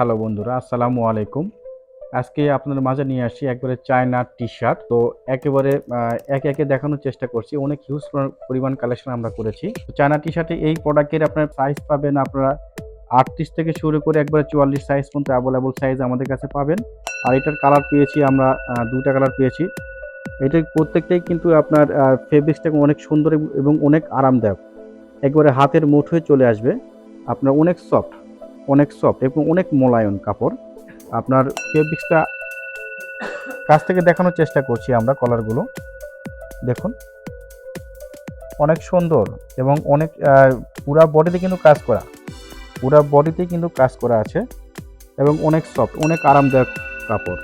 Hello বন্ধুরা, আসসালামু আলাইকুম। আজকে আপনাদের মাঝে নিয়ে আসছি একবারে চায়না টি শার্ট তো একেবারে একে একে দেখানোর চেষ্টা করছি, অনেক হিউজ পরিমাণ কালেকশন আমরা করেছি। তো চায়না টি শার্টে এই প্রোডাক্টের আপনার সাইজ পাবেন আপনারা আটত্রিশ থেকে শুরু করে একবারে চুয়াল্লিশ সাইজ পর্যন্ত অ্যাভেলেবল সাইজ আমাদের কাছে পাবেন। আর এটার কালার পেয়েছি আমরা দুটা কালার পেয়েছি। এটা প্রত্যেকটাই কিন্তু আপনার ফেব্রিক্সটা অনেক সুন্দর এবং অনেক আরামদায়ক। একবারে হাতের মুঠোয় চলে আসবে। আপনার অনেক সফট অনেক সফট এবং অনেক মোলায়ন কাপড়। আপনার ফেব্রিক্সটা কাছ থেকে দেখানোর চেষ্টা করছি আমরা কলারগুলো দেখুন। অনেক সুন্দর এবং অনেক পুরা বডিতে কিন্তু কাজ করা। পুরা বডিতে কিন্তু কাজ করা আছে এবং অনেক সফট অনেক আরামদায়ক কাপড়।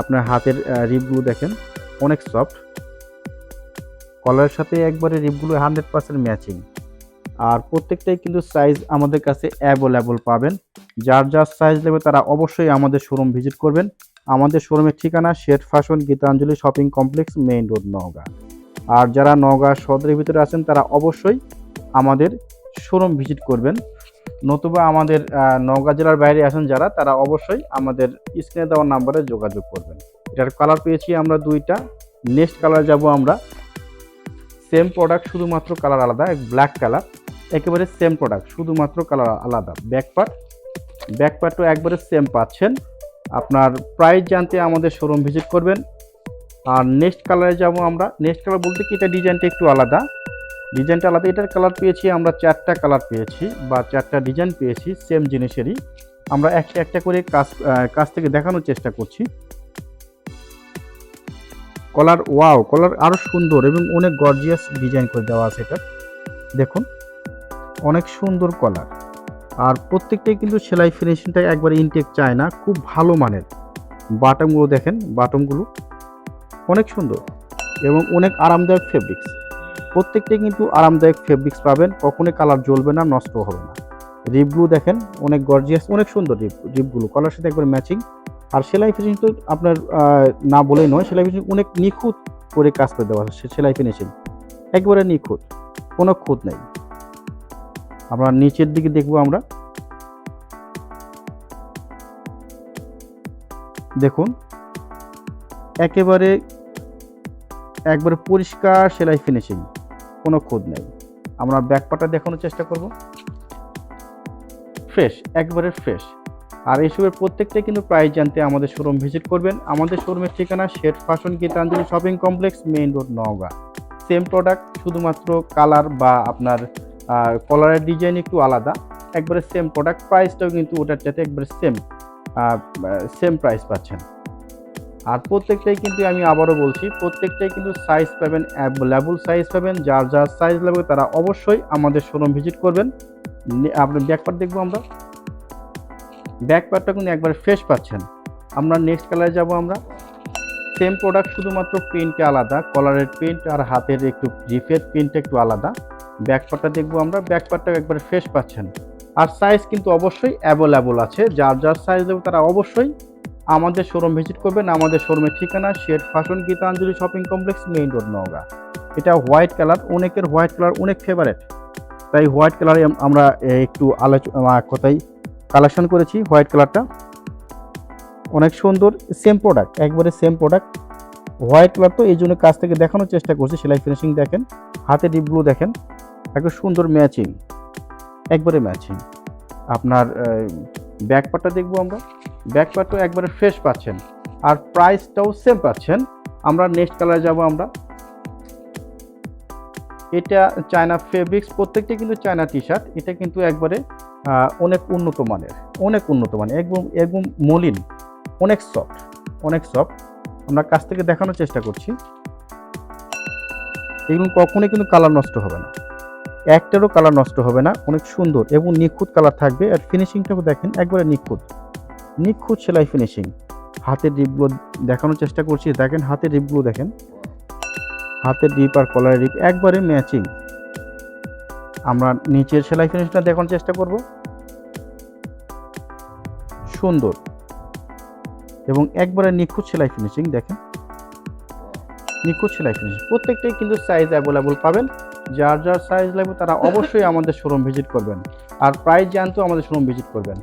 আপনার হাতের রিপগুলো দেখেন, অনেক সফট কলারের সাথে একবারে রিপগুলো হান্ড্রেড পার্সেন্ট ম্যাচিং আর প্রত্যেকটাই কিন্তু সাইজ আমাদের কাছে অ্যাভেলেবল পাবেন। যার যার সাইজ নেবে তারা অবশ্যই আমাদের শোরুম ভিজিট করবেন। আমাদের শোরুমের ঠিকানা Sheth fashion Gitanjali shopping complex main road Naogaon. আর যারা নওগাঁ সদরের ভিতরে আছেন, তারা অবশ্যই আমাদের শোরুম ভিজিট করবেন। নতুবা আমাদের নওগাঁ জেলার বাইরে আছেন যারা, তারা অবশ্যই আমাদের স্ক্রিনে দেওয়া নাম্বারে যোগাযোগ করবেন। এটার কালার পেয়েছি আমরা দুইটা। নেক্সট কালার যাব আমরা। সেম প্রোডাক্ট শুধুমাত্র কালার আলাদা, এক ব্ল্যাক কালার একেবারে সেম প্রোডাক্ট শুধুমাত্র কালার আলাদা। ব্যাক পার্ট ব্যাক পার্টও একবারে সেম পাচ্ছেন। আপনার প্রাইস জানতে আমাদের শোরুম ভিজিট করবেন। আর নেক্সট কালারে যাব আমরা। নেক্সট কালার বলতে কি? এটা ডিজাইনটা একটু আলাদা। ডিজাইনটা আলাদা। এটার কালার পেয়েছি আমরা চারটা কালার পেয়েছি বা চারটা ডিজাইন পেয়েছি সেম জিনিসেরই। আমরা একটা একটা করে কাজ কাছ থেকে দেখানোর চেষ্টা করছি। কলার ওয়াও কলার আরও সুন্দর এবং অনেক গর্জিয়াস ডিজাইন করে দেওয়া আছে এটা। দেখুন। অনেক সুন্দর কলার আর প্রত্যেকটাই কিন্তু সেলাই ফিনিশিংটা একবার ইনটেক চায় না, খুব ভালো মানের। বাটমগুলো দেখেন বাটমগুলো অনেক সুন্দর এবং অনেক আরামদায়ক ফেব্রিক্স প্রত্যেকটাই কিন্তু আরামদায়ক ফেব্রিক্স পাবেন, কখনোই কালার জ্বলবে না, নষ্ট হবে না। রিপগুলো দেখেন, অনেক গর্জিয়াস অনেক সুন্দর রিপ রিপগুলো কলার সাথে একবার ম্যাচিং আর সেলাই ফিনিশিং তো আপনার না বলেই নয়, সেলাই ফিনিশিং অনেক নিখুঁত করে কাজ করে দেওয়া আছে সেলাই ফিনিশিং একবারে নিখুঁত, কোনো খুঁত নেই। আমরা নিচের দিকে দেখব আমরা। দেখুন, একেবারে একবারে পরিষ্কার সেলাই ফিনিশিং কোনো খুঁত নেই। আমরা ব্যাকপাটা দেখানোর চেষ্টা করব। ফ্রেশ একবারে ফ্রেশ আর এইসবের প্রত্যেকটাই কিন্তু প্রাইস জানতে আমাদের শোরুম ভিজিট করবেন। আমাদের শোরুমের ঠিকানা Sheth fashion Gitanjali shopping complex main road Naogaon. Same product শুধুমাত্র কালার বা আপনার কলারের ডিজাইন একটু আলাদা। একবারে সেম প্রোডাক্ট প্রাইসটাও কিন্তু ওটার একবারে সেম সেম প্রাইস পাচ্ছেন। আর প্রত্যেকটাই কিন্তু আমি আবারও বলছি, প্রত্যেকটাই কিন্তু সাইজ পাবেন অ্যাভেলেবল সাইজ পাবেন। যার যার সাইজ লাগবে তারা অবশ্যই আমাদের শোরুম ভিজিট করবেন। আপনার ব্যাকপার্ট দেখব আমরা। ব্যাকপার্টটা কিন্তু একবার ফ্রেশ পাচ্ছেন। আমরা নেক্সট কালারে যাব আমরা। সেম প্রোডাক্ট শুধুমাত্র প্রিন্টটা আলাদা কলারের প্রিন্ট আর হাতের একটু জিপের প্রিন্ট একটু আলাদা। ব্যাকপার্টটা দেখব আমরা। ব্যাকপার্টটা একবারে ফ্রেশ পাচ্ছেন। আর সাইজ কিন্তু অবশ্যই অ্যাভেলেবল আছে। যার যার সাইজ দেবে তারা অবশ্যই আমাদের শোরুম ভিজিট করবেন। আমাদের শোরুমের ঠিকানা Sheth fashion Gitanjali shopping complex main road Naogaon. এটা হোয়াইট কালার অনেকের হোয়াইট কালার অনেক ফেভারেট তাই হোয়াইট কালারে আমরা একটু আলোচনা কথাই কালেকশন করেছি হোয়াইট কালারটা অনেক সুন্দর সেম প্রোডাক্ট একবারে সেম প্রোডাক্ট হোয়াইট কালার তো এই জন্য কাছ থেকে দেখানোর চেষ্টা করছি, সেলাই ফিনিশিং দেখেন, হাতে ডিপ ব্লু দেখেন। একবার সুন্দর ম্যাচিং একবারে ম্যাচিং আপনার ব্যাক পার্টটা দেখব আমরা। ব্যাক একবারে ফ্রেশ পাচ্ছেন। আর প্রাইসটাও সেম পাচ্ছেন। আমরা নেক্সট কালারে যাব আমরা। এটা চায়না ফেব্রিক্স প্রত্যেকটা কিন্তু চায়না টি শার্ট এটা কিন্তু একবারে অনেক উন্নত মানের, অনেক উন্নত মানের। একদম একদম মলিন, অনেক সফট অনেক সফট আমরা কাছ থেকে দেখানোর চেষ্টা করছি। এগুলো কখনোই কিন্তু কালার নষ্ট হবে না। একটারও কালার নষ্ট হবে না, অনেক সুন্দর এবং নিখুঁত কালার থাকবে। আর ফিনিশিংটাও দেখেন, একবারে নিখুঁত। নিখুঁত সেলাই ফিনিশিং হাতের রিপগুলো দেখানোর চেষ্টা করছি। দেখেন হাতের রিপগুলো দেখেন। হাতের রিপ আর কলারের রিপ একবারে ম্যাচিং আমরা নিচের সেলাই ফিনিশিংটা দেখানোর চেষ্টা করব। সুন্দর। এবং একবারে নিখুঁত সেলাই ফিনিশিং দেখেন। নিখুঁত সেলাই ফিনিশিং প্রত্যেকটাই কিন্তু সাইজ অ্যাভেলেবল পাবেন। যার যার সাইজ লাগবে তারা অবশ্যই আমাদের শোরুম ভিজিট করবেন। আর প্রাইস জানতেও আমাদের শোরুম ভিজিট করবেন।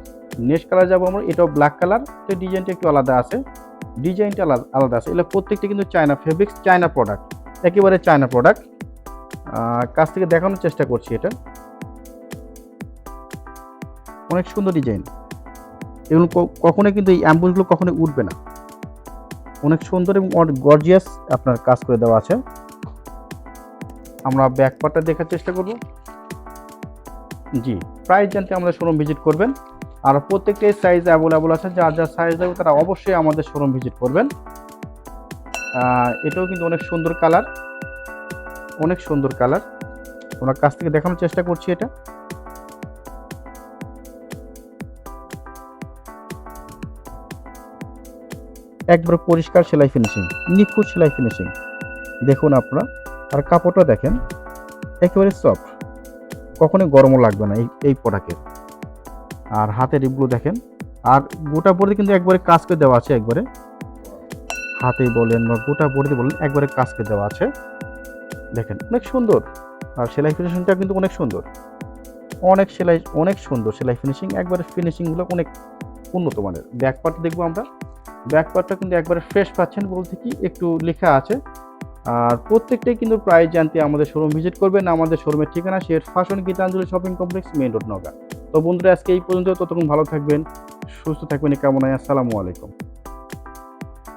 নেক্সট কালার যাব আমরা, এটাও ব্ল্যাক কালার তো ডিজাইনটা একটু আলাদা আছে। ডিজাইনটা আলাদা আলাদা আছে। এগুলো প্রত্যেকটা কিন্তু চায়না ফেব্রিক্স চায়না প্রোডাক্ট একেবারে চায়না প্রোডাক্ট কাছ থেকে দেখানোর চেষ্টা করছি এটা। অনেক সুন্দর ডিজাইন এগুলো কখনোই কিন্তু এই অ্যাম্বুলগুলো কখনোই উঠবে না। অনেক সুন্দর এবং অনেক গর্জিয়াস আপনার কাজ করে দেওয়া আছে। আমরা ব্যাক পার্টটা দেখার চেষ্টা করব। জি প্রাইস জানতে আমাদের শোরুম ভিজিট করবেন। আর প্রত্যেকটাই সাইজ অ্যাভেলেবল আছে, যার যার সাইজ দেবে তারা অবশ্যই আমাদের শোরুম ভিজিট করবেন। এটাও কিন্তু অনেক সুন্দর কালার অনেক সুন্দর কালার ওনার কাছ থেকে দেখানোর চেষ্টা করছি এটা। একবার পরিষ্কার সেলাই ফিনিশিং নিখুঁত সেলাই ফিনিশিং দেখুন আপনারা। আর কাপড়টা দেখেন, একেবারে সফট কখনোই গরমও লাগবে না এই এই প্রোডাক্টের আর হাতের রিপগুলো দেখেন, আর গোটা বড়ি কিন্তু একবারে কাজ করে দেওয়া আছে একবারে। হাতে বলেন বা গোটা বড়িতে বলেন, একবারে কাজ করে দেওয়া আছে। দেখেন, অনেক সুন্দর। আর সেলাই ফিনিশিংটা কিন্তু অনেক সুন্দর। অনেক সেলাই, অনেক সুন্দর সেলাই ফিনিশিং একবারে ফিনিশিংগুলো অনেক উন্নত মানের। ব্যাক পার্ট দেখব আমরা। ব্যাক পার্টটা কিন্তু একবারে ফ্রেশ পাচ্ছেন বলতে কি একটু লেখা আছে। আর প্রত্যেকটাই কিন্তু প্রাইস জানতে আমাদের শোরুম ভিজিট করবেন। আমাদের শোরুমের ঠিকানা শেষ fashion Gitanjali shopping complex main road Naga তো বন্ধুরা, আজকে এই পর্যন্ত। ততক্ষণ ভালো থাকবেন, সুস্থ থাকবেন। এই কামনায় আসসালামু আলাইকুম।